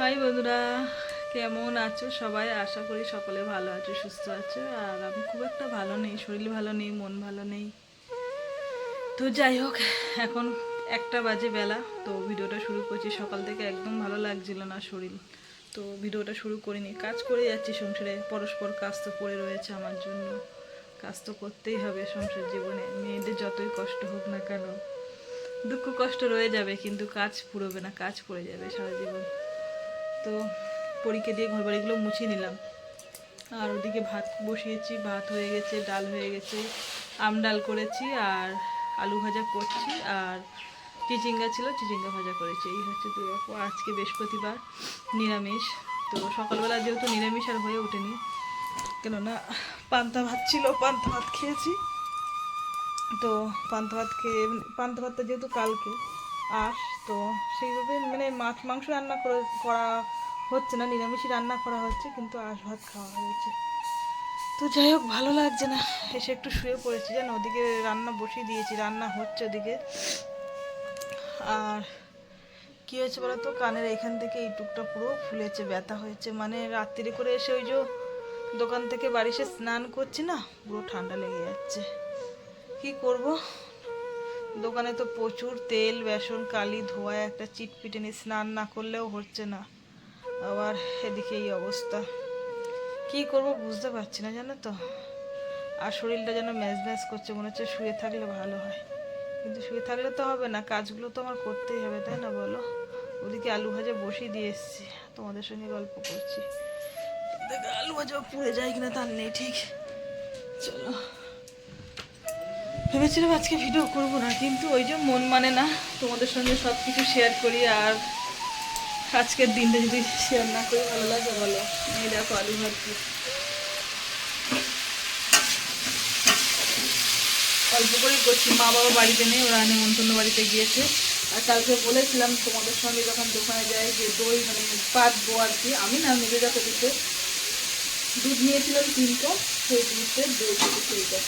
High বন্ধুরা, কেমন আছো সবাই? আশা করি সকলে ভালো আছো, সুস্থ আছো। আর আমি খুব একটা ভালো নেই, শরীর ভালো নেই, মন ভালো নেই। তো যাই হোক, এখন একটা বাজে বেলা। তো ভিডিওটা শুরু করছি। সকাল থেকে একদম ভালো লাগছিল না শরীর। তো ভিডিওটা শুরু করিনি। কাজ করে যাচ্ছি সংসারে। পরস্পর কাজ তো পড়ে রয়েছে আমার জন্য। কাজ তো করতেই হবে সংসার জীবনে। মেয়েদের যতই কষ্ট হোক না কেন, দুঃখ কষ্ট রয়ে যাবে, কিন্তু কাজ পুরোবে না। কাজ পড়ে যাবে সারা জীবন। তো পরীক্ষা দিয়ে ঘর বাড়িগুলো মুছিয়ে নিলাম। আর ওদিকে ভাত বসিয়েছি, ভাত হয়ে গেছে, ডাল হয়ে গেছে, আম ডাল করেছি আর আলু ভাজা করছি আর চিচিঙ্গা ছিল, চিচিঙ্গা ভাজা করেছি। এই হচ্ছে রকম। আজকে বৃহস্পতিবার, নিরামিষ। তো সকালবেলা যেহেতু নিরামিষ আর হয়ে ওঠেনি, কেননা পান্তা ভাত ছিল, পান্তা ভাত খেয়েছি। তো পান্তা ভাত খেয়ে পান্তা ভাতটা যেহেতু কালকে আস তো সেইভাবে মানে মাছ, মাংস রান্না করে হচ্ছে না, নিরামিষই রান্না করা হচ্ছে, কিন্তু আঁশ ভাত খাওয়া হয়েছে। তো যাই হোক, ভালো লাগছে না, এসে একটু শুয়ে পড়েছি, জানো, ওদিকে রান্না বসিয়ে দিয়েছি, রান্না হচ্ছে ওদিকে। আর কী হয়েছে বলো তো, কানের এখান থেকে এই টুকটা পুরো ফুলেছে, ব্যথা হয়েছে মানে রাত্রি করে এসে ওই যে দোকান থেকে বাড়ি এসে স্নান করছি না, পুরো ঠান্ডা লেগে যাচ্ছে। কি করব? দোকানে তো প্রচুর তেল, বেসন, কালি, ধোয়া, একটা চিটপিটে নিয়ে স্নান না করলেও হচ্ছে না। আবার এদিকে এই অবস্থা। কি করব বুঝতে পারছি না জানো তো? আর শরীরটা যেন ম্যাজ ম্যাজ করছে, মনে হচ্ছে শুয়ে থাকলে ভালো হয়। কিন্তু শুয়ে থাকলে তো হবে না, কাজগুলো তো আমার করতেই হবে, তাই না বলো? ওদিকে আলু ভাজা বসিয়ে দিয়ে এসছি, তোমাদের সঙ্গে গল্প করছি। দেখো, আলু ভাজা পুড়ে যায় কিনা তার নেই, ঠিক? চলো। ভেবেছিলাম আজকে ভিডিও করব না, কিন্তু ওই যে মন মানে না, তোমাদের সঙ্গে সব কিছু শেয়ার করি আর আজকের দিনটা যদি শেয়ার না করি, ভালো লাগে বলো? এই দেখো আলু ভাজি। অল্প করেই করছি, মা বাবা বাড়িতে নেই, ওরা নেমন্তন্ন বাড়িতে গিয়েছে। আর কালকে বলেছিলাম তোমাদের সঙ্গে যখন দোকানে যাই যে দই মানে পাতবো আর কি, আমি না নিজে যাতে দিতে দুধ নিয়েছিলাম কাপ সেই দুধে দই দিতে।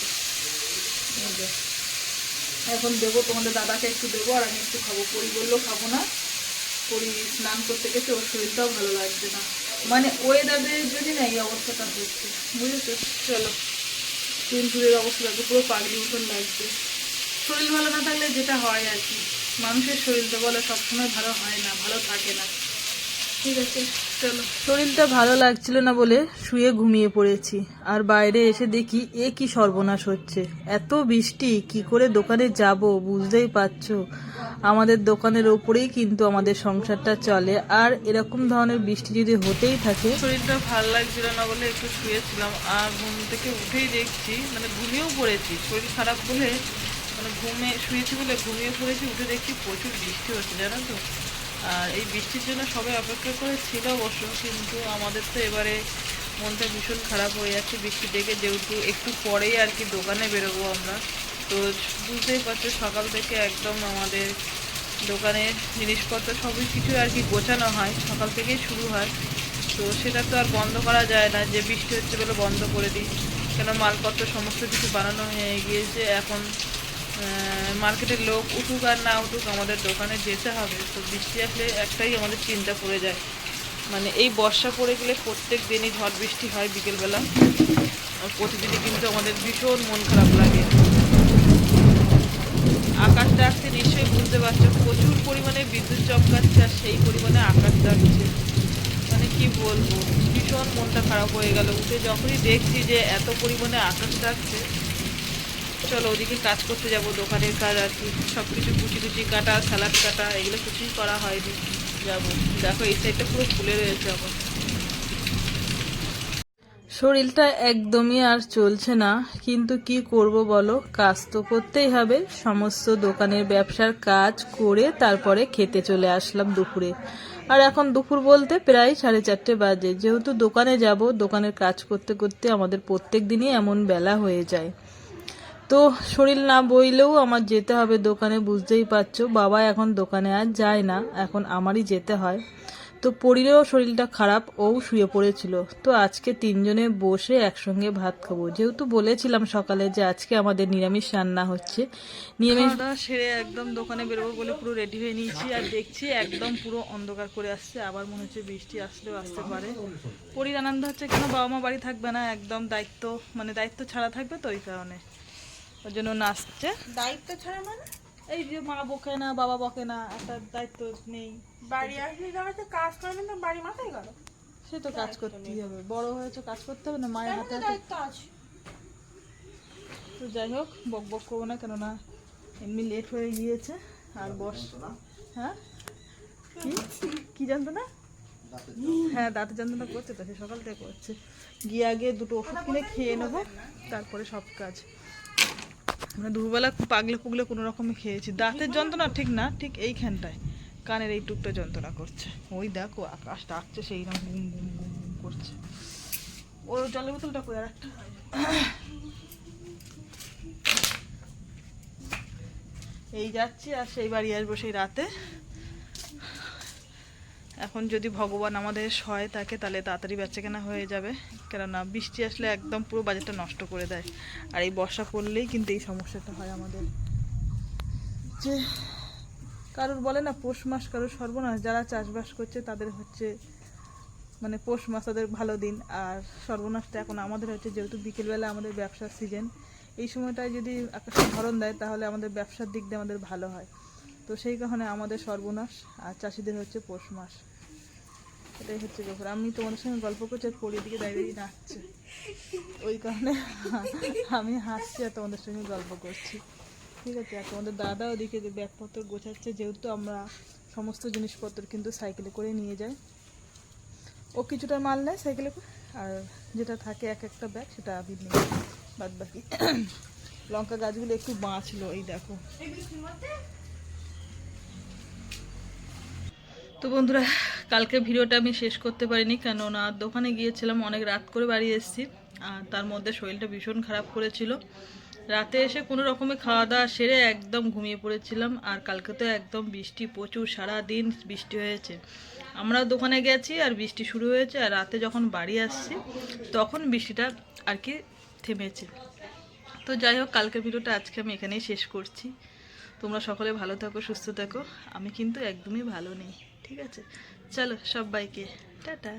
এখন দেবো, তোমাদের দাদাকে একটু দেবো, আর আমি একটু খাব। পরি বললেও খাব না। পরি স্নান করতে গেছে, ওর শরীরটাও ভালো লাগছে না। মানে ওয়েদারের জন্য না এই অবস্থাটা হচ্ছে, বুঝেছ? চলো। চুলচুলের অবস্থা দেখো, পুরো পাগলি মতন লাগছে। শরীর ভালো না থাকলে যেটা হয় আর কি, মানুষের শরীরটা বলে, সবসময় ভালো হয় না, ভালো থাকে না। ঠিক আছে চলো। শরীরটা ভালো লাগছিল না বলে শুয়ে ঘুমিয়ে পড়েছি। আর বাইরে এসে দেখি এ কি সর্বনাশ হচ্ছে। এত বৃষ্টি কি করে দোকানে যাব বুঝতেই পারছ? আমাদের দোকানের ওপরেই কিন্তু আমাদের সংসারটা চলে। আর এরকম ধরনের বৃষ্টি যদি হতেই থাকে শরীরটা ভালো লাগছিল না বলে একটু শুয়েছিলাম। আর ঘুম থেকে উঠেই দেখছি মানে ঘুমিয়েও পড়েছি। শরীর খারাপ বলে মানে ঘুমে শুয়েছি বলে ঘুমিয়ে পড়েছি উঠে দেখছি প্রচুর বৃষ্টি হচ্ছে জানো তো? আর এই বৃষ্টির জন্য সবাই অপেক্ষা করে ছিল অবশ্য, কিন্তু আমাদের তো এবারে মনটা ভীষণ খারাপ হয়ে যাচ্ছে বৃষ্টি দেখে, যেহেতু একটু পরেই আর কি দোকানে বেরোবো আমরা। তো বুঝতেই পারছ, সকাল থেকে একদম আমাদের দোকানের জিনিসপত্র সবই কিছু আর কি গোছানো হয়, সকাল থেকেই শুরু হয়। তো সেটা তো আর বন্ধ করা যায় না, যে বৃষ্টি হচ্ছে বলে বন্ধ করে দিই। কেন মালপত্র সমস্ত কিছু বানানো হয়ে গিয়েছে, এখন মার্কেটের লোক উঠুক আর না উঠুক আমাদের দোকানে যেতে হবে। তো বৃষ্টি আসলে একটাই আমাদের চিন্তা পড়ে যায়। মানে এই বর্ষা পড়ে গেলে প্রত্যেক দিনই ঝড় বৃষ্টি হয় বিকেলবেলা। আর প্রতিদিনই কিন্তু আমাদের ভীষণ মন খারাপ লাগে। আকাশ ডাকছে নিশ্চয়ই বুঝতে পারছ, প্রচুর পরিমাণে বিদ্যুৎ চমকাচ্ছে আর সেই পরিমাণে আকাশ ডাকছে মানে কি বলব, ভীষণ মনটা খারাপ হয়ে গেল। উঠে যখনই দেখছি যে এত পরিমাণে আকাশ ডাকছে চলো ওদিকে কাজ করতে যাব, দোকানের কাজ আর কি। সব কিছু কুচি কুচি কাটা স্যালাড কাটা, এগুলো কিছুই করা হয়নি। যাব। দেখো, এই সাইডটা পুরো ফুলে রয়েছে এখন শরীরটা একদমই আর চলছে না, কিন্তু কি করব বলো? কাজ তো করতেই হবে। সমস্ত দোকানের ব্যবসার কাজ করে তারপরে খেতে চলে আসলাম দুপুরে। আর এখন দুপুর বলতে প্রায় সাড়ে চারটে বাজে। যেহেতু দোকানে যাব, দোকানের কাজ করতে করতে আমাদের প্রত্যেক দিনই এমন বেলা হয়ে যায়। তো শরীর না বইলেও আমার যেতে হবে দোকানে, বুঝতেই পারছ। বাবা এখন দোকানে আর যায় না, এখন আমারই যেতে হয়। তো পরিরও শরীরটা খারাপ, ও শুয়ে পড়েছিল। তো আজকে তিনজনে বসে একসঙ্গে ভাত খাব। যেহেতু বলেছিলাম সকালে যে আজকে আমাদের নিরামিষ রান্না হচ্ছে, নিরামিষ সেরে একদম দোকানে বেরোবো বলে পুরো রেডি হয়ে নিয়েছি আর দেখছি একদম পুরো অন্ধকার করে আসছে। আবার মনে হচ্ছে বৃষ্টি আসলেও আসতে পারে। পরির আনন্দ হচ্ছে কেন? বাবা মা বাড়ি থাকবে না, একদম দায়িত্ব মানে দায়িত্ব ছাড়া থাকবে তো ওই কারণে। ওর জন্য নাচছে দায়িত্ব ছাড়া মানে? এই যে মা বকে না বাবা বকে না একটা দায়িত্ব নেই। বাড়ি আসলে যাওয়াতে কাজ করবেন না বাড়ি মাথায় গেল। সে তো কাজ করতেই হবে। বড় হয়েছে কাজ করতে হবে না মায়ের হাতে দায়িত্ব আছে? তো যাই হোক বক বক করব না কেননা এমনি লেট হয়ে গিয়েছে। আর বস হ্যাঁ? কি? কি জানতো না? হ্যাঁ দাঁতে যন্ত্রণা করছে তো সে সকাল থেকে করছে। গিয়ে আগে দুটো ওষুধ কিনে খেয়ে নেব তারপরে সব কাজ। মানে দুপুরবেলা পাগলে পুগলে কোনো রকমে খেয়েছি। দাঁতের যন্ত্রণা ঠিক না, ঠিক এইখানটায়। কানের এই টুকটা যন্ত্রণা করছে। ওই দেখো আকাশ ডাকছে সেই রকম গুম গুম গুম গুম করছে। ও জলের বোতলটা কই আর একটা? এই যাচ্ছি আর সেই বাড়ি আসব সেই রাতে। এখন যদি ভগবান আমাদের সয় থাকে, তাহলে তাড়াতাড়ি বেচা কেনা হয়ে যাবে। কেননা বৃষ্টি আসলে একদম পুরো বাজারটা নষ্ট করে দেয়। আর এই বর্ষা পড়লেই কিন্তু এই সমস্যাটা হয় আমাদের। যে কারোর বলে না, পৌষ মাস কারোর সর্বনাশ। যারা চাষবাস করছে, তাদের হচ্ছে মানে পৌষ মাস তাদের ভালো দিন। আর সর্বনাশটা এখন আমাদের হচ্ছে, যেহেতু বিকেলবেলা আমাদের ব্যবসার সিজন এই সময়টায় যদি আকাশে ধরন দেয়, তাহলে আমাদের ব্যবসার দিক দিয়ে আমাদের ভালো হয়। তো সেই কারণে আমাদের সর্বনাশ, আর চাষিদের হচ্ছে পৌষ মাস। এটাই হচ্ছে ব্যাপার। আমি তোমাদের সঙ্গে গল্প করছি আর দিকে দাঁড়িয়ে নাচছে। ওই কারণে আমি হাসছি আর তোমাদের সঙ্গে গল্প করছি। ঠিক আছে, আর তোমাদের দাদা ওদিকে ব্যাগপত্র গোছাচ্ছে, যেহেতু আমরা সমস্ত জিনিসপত্র কিন্তু সাইকেলে করে নিয়ে যাই। ও কিছুটা মাল নেয় সাইকেলে করে, আর যেটা থাকে এক একটা ব্যাগ, সেটা আমি নিই বাদ বাকি লঙ্কা গাছগুলো একটু বাঁচলো, এই দেখো। তো বন্ধুরা, কালকে ভিডিওটা আমি শেষ করতে পারিনি কেননা দোকানে গিয়েছিলাম, অনেক রাত করে বাড়ি এসেছি, আর তার মধ্যে শরীরটা ভীষণ খারাপ করেছিল। রাতে এসে কোনো রকমে খাওয়া দাওয়া সেরে একদম ঘুমিয়ে পড়েছিলাম, আর কালকে তো একদম বৃষ্টি প্রচুর সারা দিন বৃষ্টি হয়েছে। আমরাও দোকানে গেছি আর বৃষ্টি শুরু হয়েছে, আর রাতে যখন বাড়ি আসছি, তখন বৃষ্টিটা আর কি থেমেছে। তো যাই হোক, কালকের ভিডিওটা আজকে আমি এখানেই শেষ করছি। তোমরা সকলে ভালো থাকো, সুস্থ থাকো, আমি কিন্তু একদমই ভালো নেই। ঠিক আছে? চলো সবাইকে টাটা।